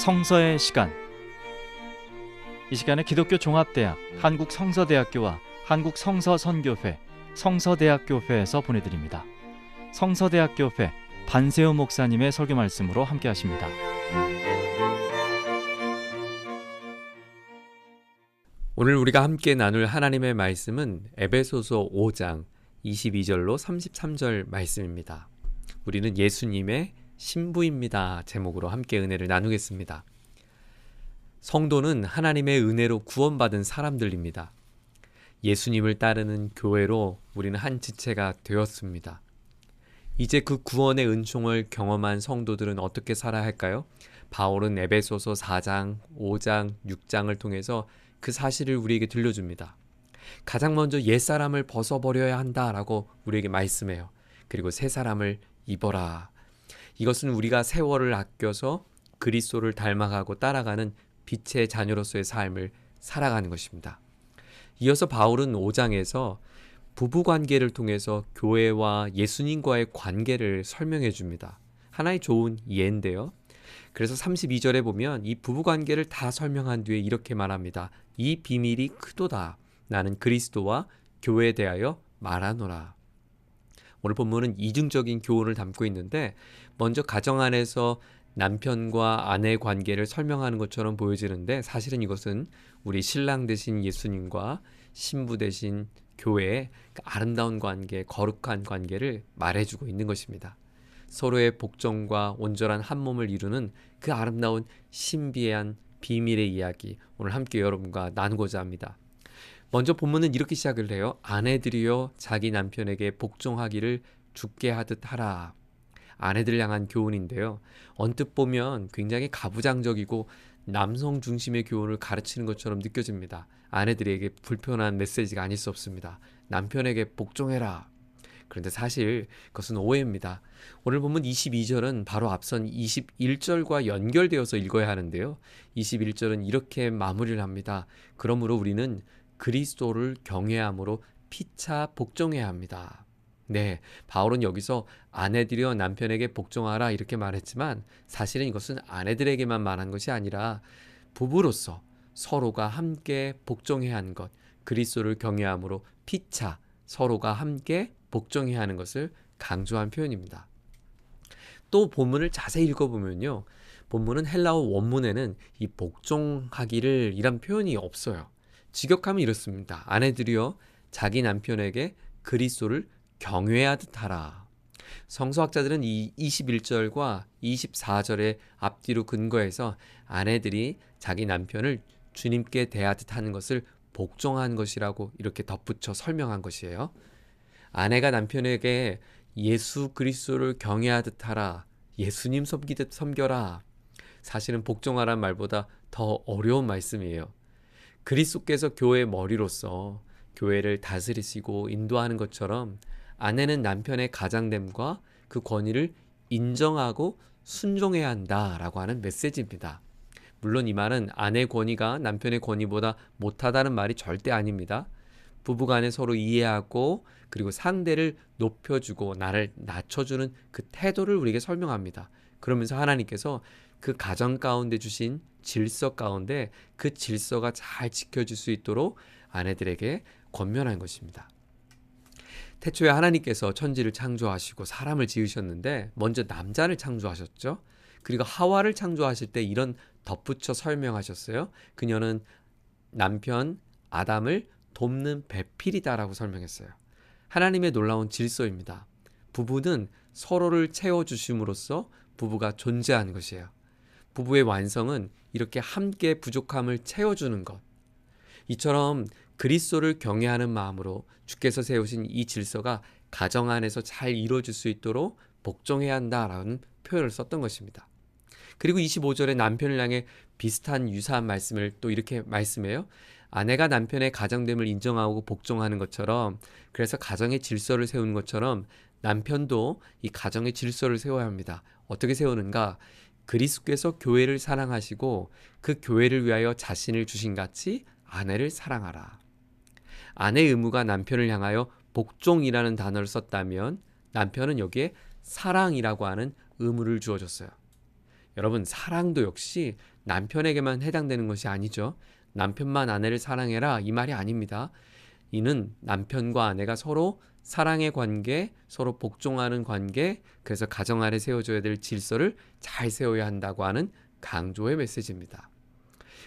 성서의 시간 이 시간에 기독교 종합대학 한국성서대학교와 한국성서선교회 성서대학교회에서 보내드립니다. 성서대학교회 반세우 목사님의 설교 말씀으로 함께 하십니다. 오늘 우리가 함께 나눌 하나님의 말씀은 에베소서 5장 22절로 33절 말씀입니다. 우리는 예수님의 신부입니다. 제목으로 함께 은혜를 나누겠습니다. 성도는 하나님의 은혜로 구원받은 사람들입니다. 예수님을 따르는 교회로 우리는 한 지체가 되었습니다. 이제 그 구원의 은총을 경험한 성도들은 어떻게 살아야 할까요? 바울은 에베소서 4장, 5장, 6장을 통해서 그 사실을 우리에게 들려줍니다. 가장 먼저 옛사람을 벗어버려야 한다라고 우리에게 말씀해요. 그리고 새 사람을 입어라. 이것은 우리가 세월을 아껴서 그리스도를 닮아가고 따라가는 빛의 자녀로서의 삶을 살아가는 것입니다. 이어서 바울은 5장에서 부부 관계를 통해서 교회와 예수님과의 관계를 설명해 줍니다. 하나의 좋은 예인데요. 그래서 32절에 보면 이 부부 관계를 다 설명한 뒤에 이렇게 말합니다. 이 비밀이 크도다. 나는 그리스도와 교회에 대하여 말하노라. 오늘 본문은 이중적인 교훈을 담고 있는데 먼저 가정 안에서 남편과 아내 관계를 설명하는 것처럼 보여지는데 사실은 이것은 우리 신랑 되신 예수님과 신부 되신 교회의 그 아름다운 관계, 거룩한 관계를 말해주고 있는 것입니다. 서로의 복종과 온전한 한 몸을 이루는 그 아름다운 신비한 비밀의 이야기 오늘 함께 여러분과 나누고자 합니다. 먼저 본문은 이렇게 시작을 해요. 아내들이여 자기 남편에게 복종하기를 죽게 하듯 하라. 아내들 향한 교훈인데요. 언뜻 보면 굉장히 가부장적이고 남성 중심의 교훈을 가르치는 것처럼 느껴집니다. 아내들에게 불편한 메시지가 아닐 수 없습니다. 남편에게 복종해라. 그런데 사실 그것은 오해입니다. 오늘 보면 22절은 바로 앞선 21절과 연결되어서 읽어야 하는데요. 21절은 이렇게 마무리를 합니다. 그러므로 우리는 그리스도를 경외함으로 피차 복종해야 합니다. 네, 바울은 여기서 아내들이여 남편에게 복종하라 이렇게 말했지만 사실은 이것은 아내들에게만 말한 것이 아니라 부부로서 서로가 함께 복종해야 하는 것, 그리스도를 경외함으로 피차 서로가 함께 복종해야 하는 것을 강조한 표현입니다. 또 본문을 자세히 읽어보면요. 본문은 헬라어 원문에는 이 복종하기를 이란 표현이 없어요. 직역하면 이렇습니다. 아내들이여 자기 남편에게 그리스도를 경외하듯 하라. 성서학자들은 이 21절과 24절의 앞뒤로 근거해서 아내들이 자기 남편을 주님께 대하듯 하는 것을 복종한 것이라고 이렇게 덧붙여 설명한 것이에요. 아내가 남편에게 예수 그리스도를 경외하듯 하라. 예수님 섬기듯 섬겨라. 사실은 복종하란 말보다 더 어려운 말씀이에요. 그리스도께서 교회의 머리로서 교회를 다스리시고 인도하는 것처럼 아내는 남편의 가장됨과 그 권위를 인정하고 순종해야 한다라고 하는 메시지입니다. 물론 이 말은 아내 권위가 남편의 권위보다 못하다는 말이 절대 아닙니다. 부부간에 서로 이해하고 그리고 상대를 높여주고 나를 낮춰주는 그 태도를 우리에게 설명합니다. 그러면서 하나님께서 그 가정 가운데 주신 질서 가운데 그 질서가 잘 지켜질 수 있도록 아내들에게 권면한 것입니다. 태초에 하나님께서 천지를 창조하시고 사람을 지으셨는데 먼저 남자를 창조하셨죠. 그리고 하와를 창조하실 때 이런 덧붙여 설명하셨어요. 그녀는 남편 아담을 돕는 배필이다라고 설명했어요. 하나님의 놀라운 질서입니다. 부부는 서로를 채워주심으로써 부부가 존재하는 것이에요. 부부의 완성은 이렇게 함께 부족함을 채워주는 것. 이처럼 그리스도를 경외하는 마음으로 주께서 세우신 이 질서가 가정 안에서 잘 이루어질 수 있도록 복종해야 한다라는 표현을 썼던 것입니다. 그리고 25절에 남편을 향해 비슷한 유사한 말씀을 또 이렇게 말씀해요. 아내가 남편의 가정됨을 인정하고 복종하는 것처럼 그래서 가정의 질서를 세우는 것처럼 남편도 이 가정의 질서를 세워야 합니다. 어떻게 세우는가? 그리스도께서 교회를 사랑하시고 그 교회를 위하여 자신을 주신 같이 아내를 사랑하라. 아내의 의무가 남편을 향하여 복종이라는 단어를 썼다면 남편은 여기에 사랑이라고 하는 의무를 주어졌어요. 여러분, 사랑도 역시 남편에게만 해당되는 것이 아니죠. 남편만 아내를 사랑해라 이 말이 아닙니다. 이는 남편과 아내가 서로 사랑의 관계, 서로 복종하는 관계, 그래서 가정 아래 세워줘야 될 질서를 잘 세워야 한다고 하는 강조의 메시지입니다.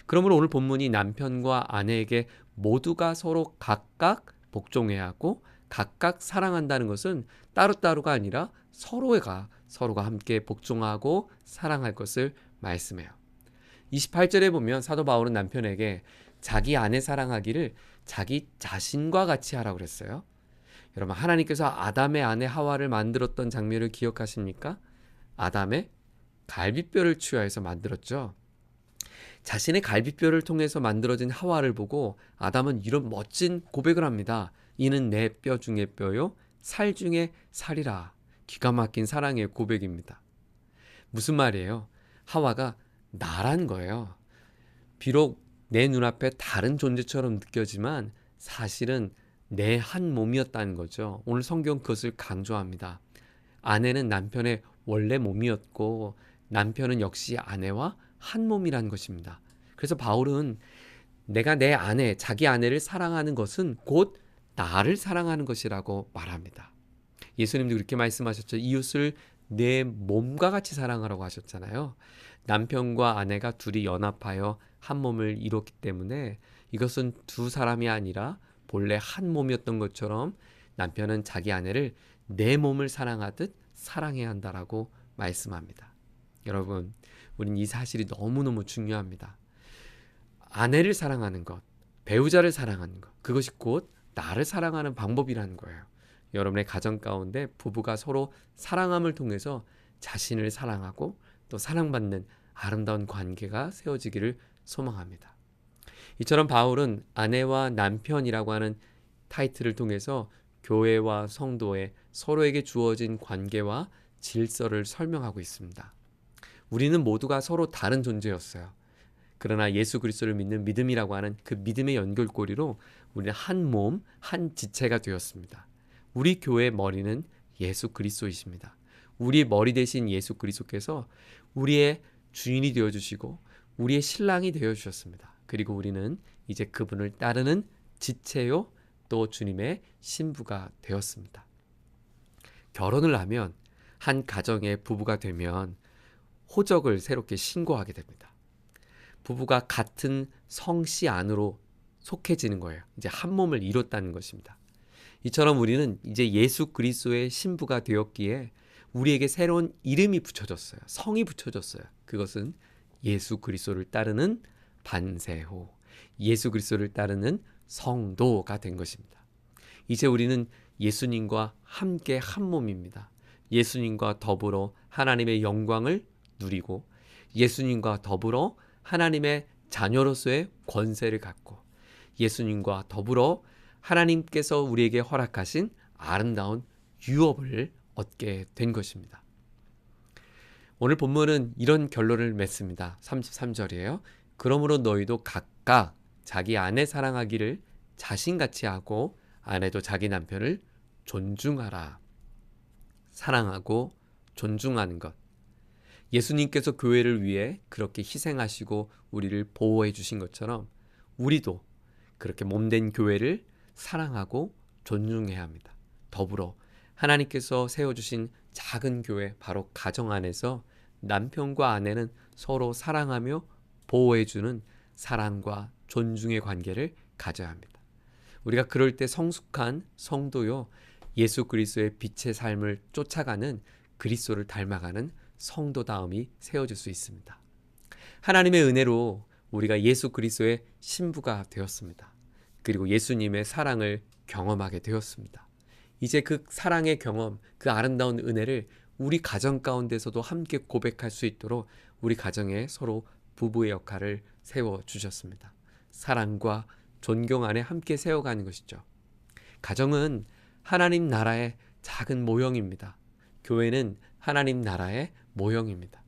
그러므로 오늘 본문이 남편과 아내에게 모두가 서로 각각 복종해야 하고 각각 사랑한다는 것은 따로따로가 아니라 서로가 서로가 함께 복종하고 사랑할 것을 말씀해요. 28절에 보면 사도 바울은 남편에게 자기 아내 사랑하기를 자기 자신과 같이 하라고 그랬어요. 여러분 하나님께서 아담의 아내 하와를 만들었던 장면을 기억하십니까? 아담의 갈비뼈를 취하해서 만들었죠. 자신의 갈비뼈를 통해서 만들어진 하와를 보고 아담은 이런 멋진 고백을 합니다. 이는 내 뼈 중에 뼈요, 살 중에 살이라. 기가 막힌 사랑의 고백입니다. 무슨 말이에요? 하와가 나란 거예요. 비록 내 눈앞에 다른 존재처럼 느껴지만 사실은 내 한 몸이었다는 거죠. 오늘 성경 그것을 강조합니다. 아내는 남편의 원래 몸이었고 남편은 역시 아내와 한 몸이란 것입니다. 그래서 바울은 내가 내 아내, 자기 아내를 사랑하는 것은 곧 나를 사랑하는 것이라고 말합니다. 예수님도 그렇게 말씀하셨죠. 이웃을 내 몸과 같이 사랑하라고 하셨잖아요. 남편과 아내가 둘이 연합하여 한 몸을 이뤘기 때문에 이것은 두 사람이 아니라 본래 한 몸이었던 것처럼 남편은 자기 아내를 내 몸을 사랑하듯 사랑해야 한다라고 말씀합니다. 여러분, 우린 이 사실이 너무너무 중요합니다. 아내를 사랑하는 것, 배우자를 사랑하는 것, 그것이 곧 나를 사랑하는 방법이라는 거예요. 여러분의 가정 가운데 부부가 서로 사랑함을 통해서 자신을 사랑하고 또 사랑받는 아름다운 관계가 세워지기를 소망합니다. 이처럼 바울은 아내와 남편이라고 하는 타이틀을 통해서 교회와 성도의 서로에게 주어진 관계와 질서를 설명하고 있습니다. 우리는 모두가 서로 다른 존재였어요. 그러나 예수 그리스도를 믿는 믿음이라고 하는 그 믿음의 연결고리로 우리는 한 몸, 한 지체가 되었습니다. 우리 교회의 머리는 예수 그리스도이십니다. 우리 머리 대신 예수 그리스도께서 우리의 주인이 되어 주시고 우리의 신랑이 되어 주셨습니다. 그리고 우리는 이제 그분을 따르는 지체요 또 주님의 신부가 되었습니다. 결혼을 하면 한 가정의 부부가 되면 호적을 새롭게 신고하게 됩니다. 부부가 같은 성씨 안으로 속해지는 거예요. 이제 한 몸을 이뤘다는 것입니다. 이처럼 우리는 이제 예수 그리스도의 신부가 되었기에 우리에게 새로운 이름이 붙여졌어요. 성이 붙여졌어요. 그것은 예수 그리스도를 따르는 반세호, 예수 그리스도를 따르는 성도가 된 것입니다. 이제 우리는 예수님과 함께 한 몸입니다. 예수님과 더불어 하나님의 영광을 누리고 예수님과 더불어 하나님의 자녀로서의 권세를 갖고 예수님과 더불어 하나님께서 우리에게 허락하신 아름다운 유업을 얻게 된 것입니다. 오늘 본문은 이런 결론을 맺습니다. 33절이에요. 그러므로 너희도 각각 자기 아내 사랑하기를 자신같이 하고 아내도 자기 남편을 존중하라. 사랑하고 존중하는 것. 예수님께서 교회를 위해 그렇게 희생하시고 우리를 보호해 주신 것처럼 우리도 그렇게 몸된 교회를 사랑하고 존중해야 합니다. 더불어 하나님께서 세워주신 작은 교회, 바로 가정 안에서 남편과 아내는 서로 사랑하며 보호해주는 사랑과 존중의 관계를 가져야 합니다. 우리가 그럴 때 성숙한 성도요, 예수 그리스도의 빛의 삶을 쫓아가는 그리스도를 닮아가는 성도다움이 세워질 수 있습니다. 하나님의 은혜로 우리가 예수 그리스도의 신부가 되었습니다. 그리고 예수님의 사랑을 경험하게 되었습니다. 이제 그 사랑의 경험, 그 아름다운 은혜를 우리 가정 가운데서도 함께 고백할 수 있도록 우리 가정에 서로 부부의 역할을 세워 주셨습니다. 사랑과 존경 안에 함께 세워가는 것이죠. 가정은 하나님 나라의 작은 모형입니다. 교회는 하나님 나라의 모형입니다.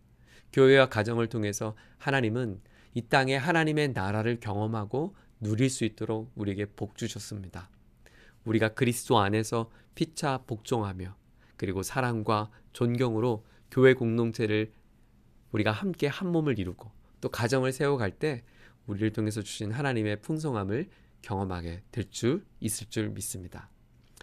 교회와 가정을 통해서 하나님은 이 땅에 하나님의 나라를 경험하고 누릴 수 있도록 우리에게 복 주셨습니다. 우리가 그리스도 안에서 피차 복종하며 그리고 사랑과 존경으로 교회 공동체를 우리가 함께 한 몸을 이루고 또 가정을 세워갈 때 우리를 통해서 주신 하나님의 풍성함을 경험하게 될 줄 있을 줄 믿습니다.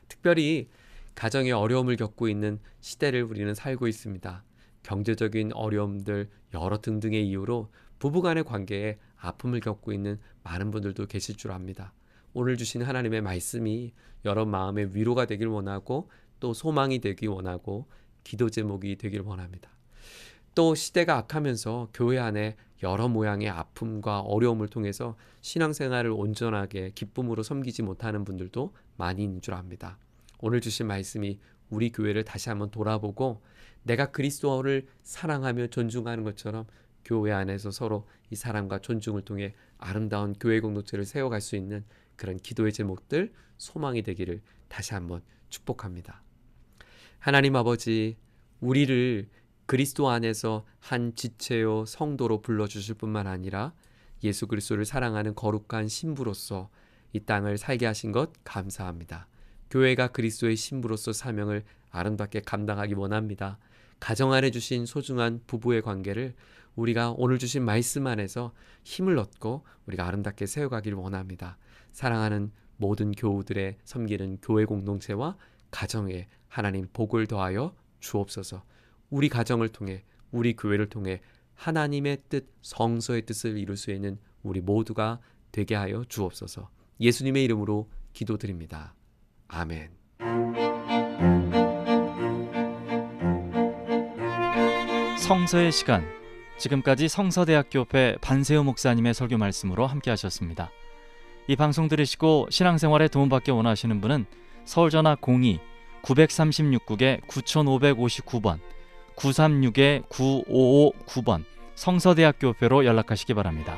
특별히 가정에 어려움을 겪고 있는 시대를 우리는 살고 있습니다. 경제적인 어려움들 여러 등등의 이유로 부부간의 관계에 아픔을 겪고 있는 많은 분들도 계실 줄 압니다. 오늘 주신 하나님의 말씀이 여러 마음의 위로가 되길 원하고 또 소망이 되길 원하고 기도 제목이 되길 원합니다. 또 시대가 악하면서 교회 안에 여러 모양의 아픔과 어려움을 통해서 신앙생활을 온전하게 기쁨으로 섬기지 못하는 분들도 많이 있는 줄 압니다. 오늘 주신 말씀이 우리 교회를 다시 한번 돌아보고 내가 그리스도를 사랑하며 존중하는 것처럼 교회 안에서 서로 이 사랑과 존중을 통해 아름다운 교회 공동체를 세워갈 수 있는 그런 기도의 제목들 소망이 되기를 다시 한번 축복합니다. 하나님 아버지, 우리를 그리스도 안에서 한 지체요 성도로 불러 주실 뿐만 아니라 예수 그리스도를 사랑하는 거룩한 신부로서 이 땅을 살게 하신 것 감사합니다. 교회가 그리스도의 신부로서 사명을 아름답게 감당하기 원합니다. 가정 안에 주신 소중한 부부의 관계를 우리가 오늘 주신 말씀 안에서 힘을 얻고 우리가 아름답게 세워가길 원합니다. 사랑하는 모든 교우들의 섬기는 교회 공동체와 가정에 하나님 복을 더하여 주옵소서. 우리 가정을 통해 우리 교회를 통해 하나님의 뜻, 성서의 뜻을 이룰 수 있는 우리 모두가 되게 하여 주옵소서. 예수님의 이름으로 기도드립니다. 아멘. 성서의 시간 지금까지 성서대학교회 반세우 목사님의 설교 말씀으로 함께 하셨습니다. 이 방송 들으시고 신앙생활에 도움받기 원하시는 분은 서울 전화 02 936국에 9559번 936에 9559번 성서대학교회로 연락하시기 바랍니다.